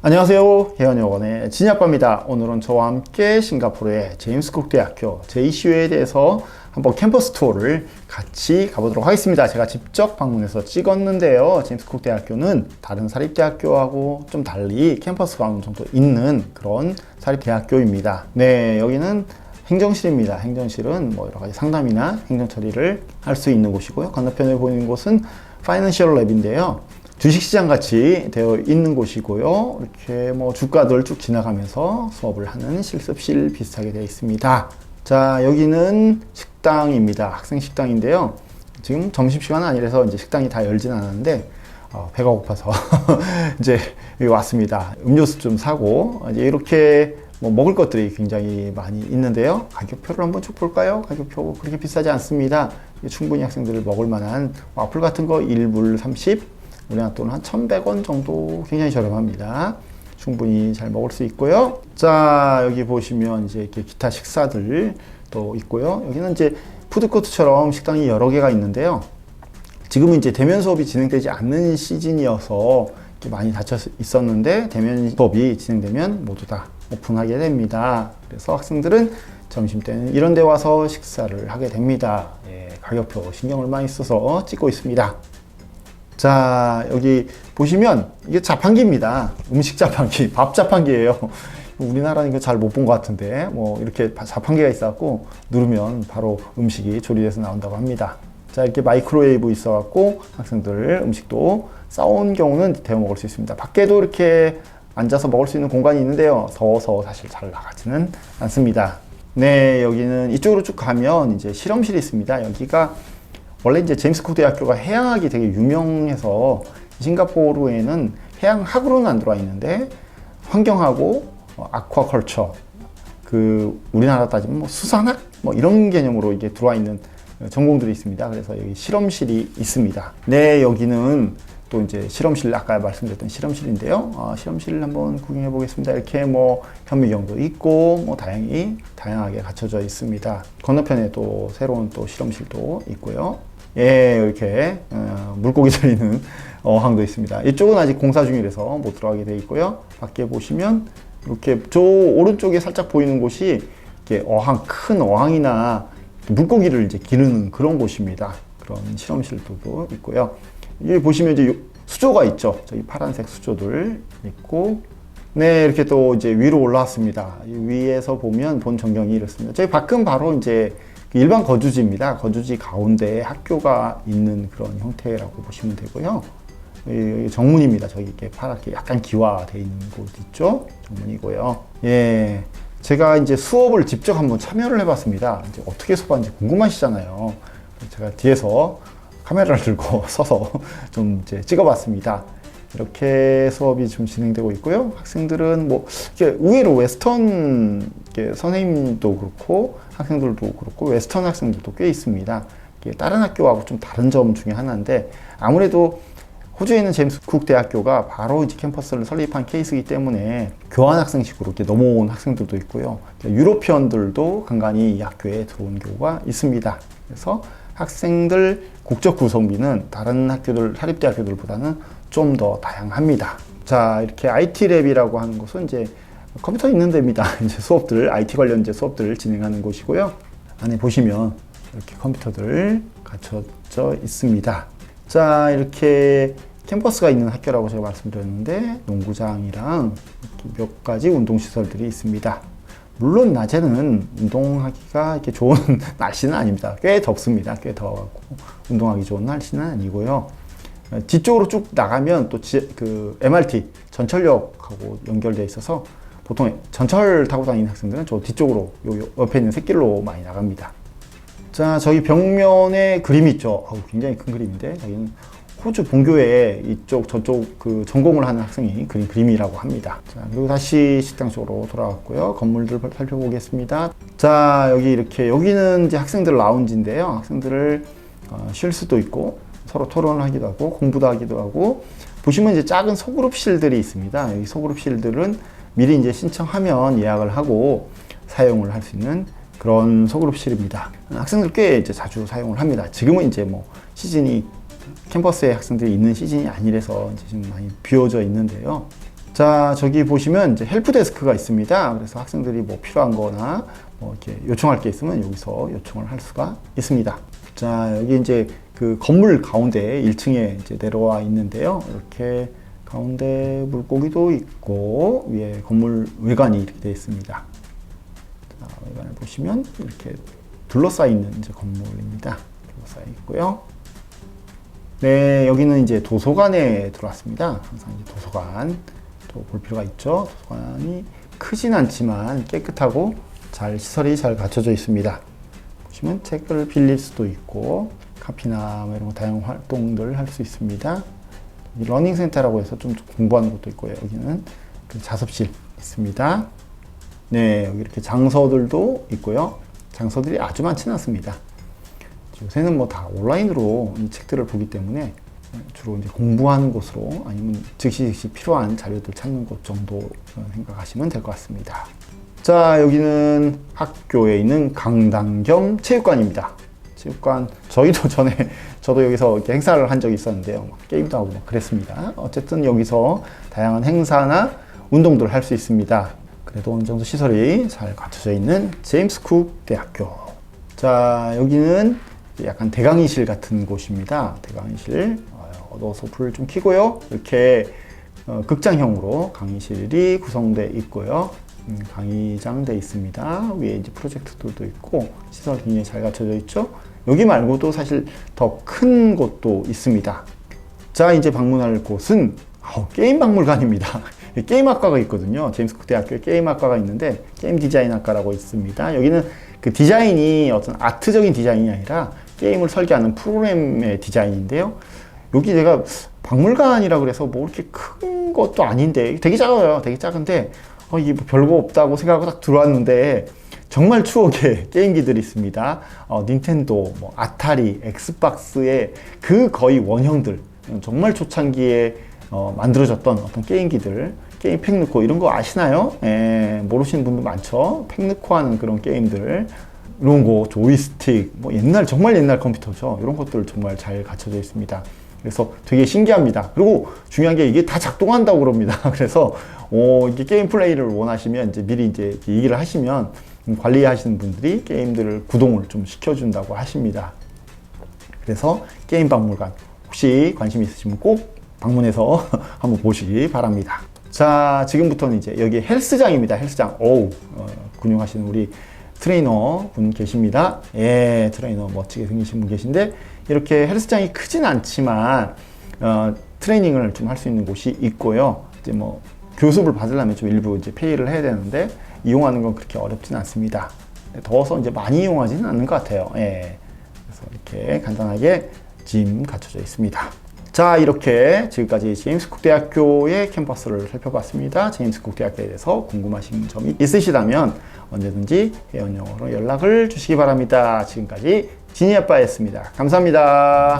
안녕하세요. 혜연여원의 진약과입니다. 오늘은 저와 함께 싱가포르의 제임스쿡 대학교 JCU에 대해서 한번 캠퍼스 투어를 같이 가보도록 하겠습니다. 제가 직접 방문해서 찍었는데요. 제임스쿡 대학교는 다른 사립대학교하고 좀 달리 캠퍼스가 어느 정도 있는 그런 사립대학교입니다. 네, 여기는 행정실입니다. 행정실은 뭐 여러 가지 상담이나 행정 처리를 할 수 있는 곳이고요. 건너편에 보이는 곳은 파이낸셜 랩인데요. 주식시장 같이 되어 있는 곳이고요. 이렇게 뭐 주가들 쭉 지나가면서 수업을 하는 실습실 비슷하게 되어 있습니다. 자, 여기는 식당입니다. 학생 식당인데요. 지금 점심시간은 아니라서 이제 식당이 다 열진 않았는데, 어, 배가 고파서 이제 여기 왔습니다. 음료수 좀 사고, 이제 이렇게 뭐 먹을 것들이 굉장히 많이 있는데요. 가격표를 한번 쭉 볼까요? 가격표 그렇게 비싸지 않습니다. 충분히 학생들을 먹을 만한 와플 같은 거 1불 30, 우리나라 돈은 한 1,100원 정도 굉장히 저렴합니다. 충분히 잘 먹을 수 있고요. 자, 여기 보시면 이제 이렇게 기타 식사들 또 있고요. 여기는 이제 푸드코트처럼 식당이 여러 개가 있는데요. 지금은 이제 대면 수업이 진행되지 않는 시즌이어서 많이 닫혀 있었는데 대면 수업이 진행되면 모두 다 오픈하게 됩니다. 그래서 학생들은 점심 때는 이런 데 와서 식사를 하게 됩니다. 예, 가격표 신경을 많이 써서 찍고 있습니다. 자, 여기 보시면 이게 자판기입니다. 음식 자판기, 밥 자판기예요. 우리나라는 이거 잘 못 본 것 같은데 뭐 이렇게 자판기가 있어갖고 누르면 바로 음식이 조리돼서 나온다고 합니다. 자, 이렇게 마이크로웨이브 있어갖고 학생들 음식도 싸온 경우는 데워 먹을 수 있습니다. 밖에도 이렇게 앉아서 먹을 수 있는 공간이 있는데요. 더워서 사실 잘 나가지는 않습니다. 네, 여기는 이쪽으로 쭉 가면 이제 실험실이 있습니다. 여기가 원래 이제 제임스 쿡 대학교가 해양학이 되게 유명해서 싱가포르에는 해양학으로는 안 들어와 있는데 환경하고 어, 아쿠아컬처 그 우리나라 따지면 뭐 수산학 뭐 이런 개념으로 이게 들어와 있는 전공들이 있습니다. 그래서 여기 실험실이 있습니다. 네, 여기는 또 이제 실험실 아까 말씀드렸던 실험실인데요. 어, 실험실 한번 구경해 보겠습니다. 이렇게 뭐 현미경도 있고 뭐 다양히 다양하게 갖춰져 있습니다. 건너편에 또 새로운 또 실험실도 있고요. 예, 이렇게 어, 물고기 들리는 어항도 있습니다. 이쪽은 아직 공사 중이라서 못 들어가게 되어 있고요. 밖에 보시면 이렇게 저 오른쪽에 살짝 보이는 곳이 이렇게 어항 큰 어항이나 물고기를 이제 기르는 그런 곳입니다. 그런 실험실도 있고요. 여기 보시면 이제 수조가 있죠. 저기 파란색 수조들 있고, 네, 이렇게 또 이제 위로 올라왔습니다. 위에서 보면 본 전경이 이렇습니다. 저희 밖은 바로 이제 일반 거주지입니다. 거주지 가운데 학교가 있는 그런 형태라고 보시면 되고요. 정문입니다. 저기 이렇게 파랗게 약간 기화되어 있는 곳 있죠? 정문이고요. 예. 제가 이제 수업을 직접 한번 참여를 해봤습니다. 이제 어떻게 수업하는지 궁금하시잖아요. 제가 뒤에서 카메라를 들고 서서 좀 찍어봤습니다. 이렇게 수업이 좀 진행되고 있고요. 학생들은 뭐 의외로 웨스턴 선생님도 그렇고 학생들도 그렇고 웨스턴 학생들도 꽤 있습니다. 다른 학교하고 좀 다른 점 중에 하나인데 아무래도 호주에 있는 제임스 쿡 대학교가 바로 이제 캠퍼스를 설립한 케이스이기 때문에 교환 학생식으로 이렇게 넘어온 학생들도 있고요. 유로피언들도 간간히 이 학교에 들어온 경우가 있습니다. 그래서 학생들 국적 구성비는 다른 학교들, 사립대 학교들보다는 좀 더 다양합니다. 자, 이렇게 IT랩이라고 하는 곳은 이제 컴퓨터 있는 데입니다. 이제 수업들, IT 관련 이제 수업들을 진행하는 곳이고요. 안에 보시면 이렇게 컴퓨터들 갖춰져 있습니다. 자, 이렇게 캠퍼스가 있는 학교라고 제가 말씀드렸는데 농구장이랑 몇 가지 운동시설들이 있습니다. 물론 낮에는 운동하기가 이렇게 좋은 날씨는 아닙니다. 꽤 덥습니다. 꽤 더워갖고 운동하기 좋은 날씨는 아니고요. 뒤쪽으로 쭉 나가면 또 그 MRT 전철역하고 연결되어 있어서 보통 전철 타고 다니는 학생들은 저 뒤쪽으로 요 옆에 있는 새길로 많이 나갑니다. 자, 저기 벽면에 그림이 있죠. 아우, 굉장히 큰 그림인데, 여기는 호주 본교에 이쪽 저쪽 그 전공을 하는 학생이 그린 그림이라고 합니다. 자, 그리고 다시 식당 쪽으로 돌아왔고요. 건물들 살펴보겠습니다. 자, 여기 이렇게 여기는 이제 학생들 라운지인데요. 학생들을 어, 쉴 수도 있고 서로 토론을 하기도 하고 공부도 하기도 하고 보시면 이제 작은 소그룹실들이 있습니다. 여기 소그룹실들은 미리 이제 신청하면 예약을 하고 사용을 할 수 있는 그런 소그룹실입니다. 학생들 꽤 이제 자주 사용을 합니다. 지금은 이제 뭐 시즌이 캠퍼스에 학생들이 있는 시즌이 아니라서 이제 좀 많이 비워져 있는데요. 자, 저기 보시면 이제 헬프 데스크가 있습니다. 그래서 학생들이 뭐 필요한 거나 뭐 이렇게 요청할 게 있으면 여기서 요청을 할 수가 있습니다. 자, 여기 이제 그 건물 가운데 1층에 이제 내려와 있는데요. 이렇게 가운데 물고기도 있고 위에 건물 외관이 이렇게 되어 있습니다. 자, 외관을 보시면 이렇게 둘러싸여 있는 이제 건물입니다. 둘러싸여 있고요. 네, 여기는 이제 도서관에 들어왔습니다. 항상 도서관 또 볼 필요가 있죠. 도서관이 크진 않지만 깨끗하고 잘 시설이 잘 갖춰져 있습니다. 보시면 책을 빌릴 수도 있고 카피나 뭐 이런 거 다양한 활동들 할 수 있습니다. 이 러닝 센터라고 해서 좀 공부하는 것도 있고요. 여기는 그 자습실 있습니다. 네, 여기 이렇게 장서들도 있고요. 장서들이 아주 많지는 않습니다. 요새는 뭐 다 온라인으로 이 책들을 보기 때문에 주로 이제 공부하는 곳으로 아니면 즉시 즉시 필요한 자료들 찾는 곳 정도 생각하시면 될 것 같습니다. 자, 여기는 학교에 있는 강당 겸 체육관입니다. 체육관 저희도 전에 저도 여기서 이렇게 행사를 한 적이 있었는데요. 막 게임도 하고 막 그랬습니다. 어쨌든 여기서 다양한 행사나 운동들을 할 수 있습니다. 그래도 어느 정도 시설이 잘 갖춰져 있는 제임스 쿡 대학교. 자, 여기는 약간 대강의실 같은 곳입니다. 대강의실. 어, 어두워서 불을 좀 켜고요. 이렇게 어, 극장형으로 강의실이 구성되어 있고요. 음, 강의장 돼 있습니다. 위에 이제 프로젝트들도 있고 시설 굉장히 잘 갖춰져 있죠. 여기 말고도 사실 더 큰 곳도 있습니다. 자 이제 방문할 곳은 어, 게임 박물관입니다. 게임학과가 있거든요. 제임스 쿡 대학교에 게임학과가 있는데 게임 디자인학과라고 있습니다. 여기는 그 디자인이 어떤 아트적인 디자인이 아니라 게임을 설계하는 프로그램의 디자인인데요. 여기 제가 박물관이라 그래서 뭐 이렇게 큰 것도 아닌데 되게 작아요. 되게 작은데 어, 이게 뭐 별거 없다고 생각하고 딱 들어왔는데 정말 추억의 게임기들이 있습니다. 어, 닌텐도, 뭐 아타리, 엑스박스의 그 거의 원형들 정말 초창기에 어, 만들어졌던 어떤 게임기들 게임 팩 넣고 이런 거 아시나요? 예, 모르시는 분들 많죠. 팩 넣고 하는 그런 게임들 이런 거 조이스틱 뭐 옛날 정말 옛날 컴퓨터죠. 이런 것들 정말 잘 갖춰져 있습니다. 그래서 되게 신기합니다. 그리고 중요한 게 이게 다 작동한다고 그럽니다. 그래서 어, 이게 게임 플레이를 원하시면 이제 미리 이제 얘기를 하시면 관리하시는 분들이 게임들을 구동을 좀 시켜준다고 하십니다. 그래서 게임 박물관 혹시 관심 있으시면 꼭 방문해서 한번 보시기 바랍니다. 자, 지금부터는 이제 여기 헬스장입니다. 헬스장. 오우, 어, 근육하시는 우리 트레이너 분 계십니다. 예, 트레이너 멋지게 생기신 분 계신데 이렇게 헬스장이 크진 않지만 어, 트레이닝을 좀 할 수 있는 곳이 있고요. 이제 뭐 교습을 받으려면 좀 일부 이제 페이를 해야 되는데 이용하는 건 그렇게 어렵진 않습니다. 더워서 이제 많이 이용하지는 않는 것 같아요. 예. 그래서 이렇게 간단하게 짐 갖춰져 있습니다. 자, 이렇게 지금까지 제임스 쿡 대학교의 캠퍼스를 살펴봤습니다. 제임스 쿡 대학교에 대해서 궁금하신 점이 있으시다면 언제든지 회원영어로 연락을 주시기 바랍니다. 지금까지 지니 아빠였습니다. 감사합니다.